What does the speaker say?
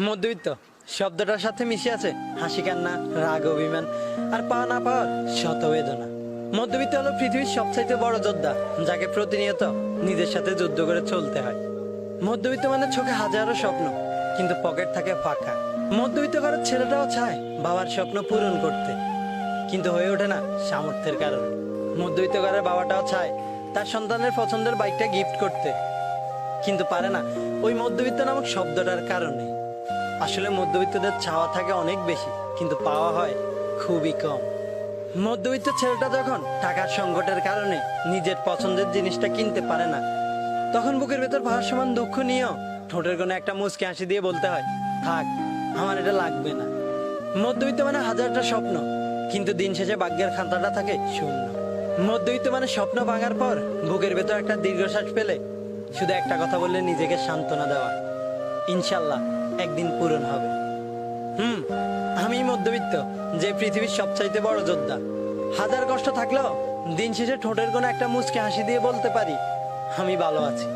মধ্যবিত্ত, শব্দটার সাথে মিশে আছে হাসি কান্না, রাগ, অভিমান, আর পা না পাওয়ার শত বেদনা মধ্যবিত্ত হলো পৃথিবীর সবচাইতে বড় যোদ্ধা, যাকে প্রতিনিয়ত নিজের সাথে যুদ্ধ করে চলতে হয়। মধ্যবিত্ত মানে চোখে হাজারো স্বপ্ন, কিন্তু পকেট থাকে ফাঁকা। মধ্যবিত্ত ঘরের ছেলেটাও চায় বাবার স্বপ্ন পূরণ করতে, কিন্তু হয়ে ওঠে না সামর্থ্যের কারণে। মধ্যবিত্ত ঘরের বাবাটাও চায় তার সন্তানের পছন্দের বাইকটা গিফট করতে, কিন্তু পারে না ওই মধ্যবিত্ত নামক শব্দটার কারণে। আসলে মধ্যবিত্তদের চাওয়া থাকে অনেক বেশি, কিন্তু পাওয়া হয় খুবই কম। মধ্যবিত্ত ছেলেটা যখন টাকার সংকটের কারণে নিজের পছন্দের জিনিসটা কিনতে পারে না, তখন বুকের ভেতর ভার সমান দুঃখ নিয়েও ঠোঁটের কোনো একটা মুচকে হাসি দিয়ে বলতে হয়, থাক, আমার এটা লাগবে না। মধ্যবিত্ত মানে হাজারটা স্বপ্ন, কিন্তু দিন শেষে ভাগ্যের খাতাটা থাকে শূন্য। মধ্যবিত্ত মানে স্বপ্ন ভাঙার পর বুকের ভেতর একটা দীর্ঘশ্বাস পেলে শুধু একটা কথা বললে নিজেকে সান্ত্বনা দেওয়া। ইনশাল্লাহ একদিন পূরণ হবে। হুম, আমি মধ্যবিত্ত, যে পৃথিবীর সবচাইতে বড় যোদ্ধা। হাজার কষ্ট থাকলেও দিন শেষে ঠোঁটের কোনো একটা মুচকে হাসি দিয়ে বলতে পারি, আমি ভালো আছি।